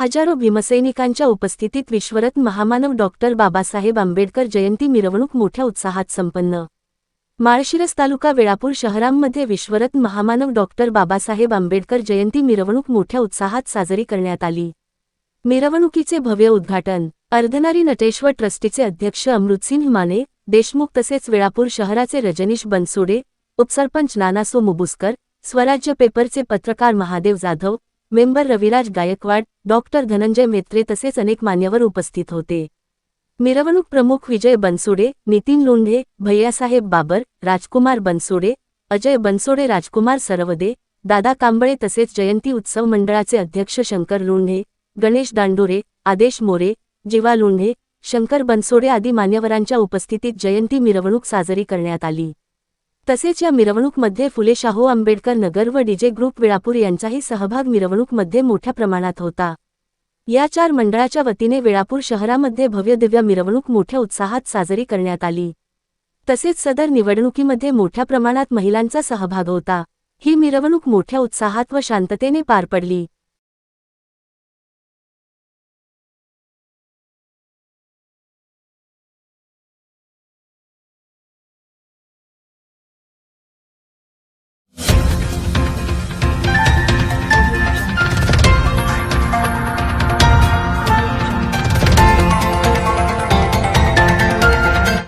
हजारो भीमसैनिकांच्या उपस्थितीत विश्वरत्न महामानव डॉक्टर बाबासाहेब आंबेडकर जयंती मिरवणूक मोठ्या उत्साहात संपन्न. माळशिरस तालुका वेळापूर शहरांमध्ये विश्वरत्न महामानव डॉक्टर बाबासाहेब आंबेडकर जयंती मिरवणूक मोठ्या उत्साहात साजरी करण्यात आली. मिरवणुकीचे भव्य उद्घाटन. अर्धनारी नटेश्वर ट्रस्टीचे अध्यक्ष अमृतसिंह माने देशमुख तसेच वेळापूर शहराचे रजनीश बनसोडे उपसरपंच नानासो मुबुसकर स्वराज्य पेपरचे पत्रकार महादेव जाधव मेंबर रविराज गायकवाड डॉक्टर धनंजय मेत्रे तसेच अनेक मान्यवर उपस्थित होते. मिरवणूक प्रमुख विजय बनसोडे नितीन लोंढे भैयासाहेब बाबर राजकुमार बनसोडे अजय बनसोडे राजकुमार सरवदे दादा कांबळे तसेच जयंती उत्सव मंडळाचे अध्यक्ष शंकर लोंढे गणेश दांडोरे आदेश मोरे जीवा लोंढे शंकर बनसोडे आदी मान्यवरांच्या उपस्थितीत जयंती मिरवणूक साजरी करण्यात आली. तसेच या मिरवणूकमध्ये फुले शाहू आंबेडकर नगर व डीजे ग्रुप वेळापूर यांचाही सहभाग मिरवणूकमध्ये मोठ्या प्रमाणात होता. या चार मंडळाच्या वतीने वेळापूर शहरामध्ये भव्यदिव्य मिरवणूक मोठ्या उत्साहात साजरी करण्यात आली. तसेच सदर निवडणुकीमध्ये मोठ्या प्रमाणात महिलांचा सहभाग होता. ही मिरवणूक मोठ्या उत्साहात व शांततेने पार पडली.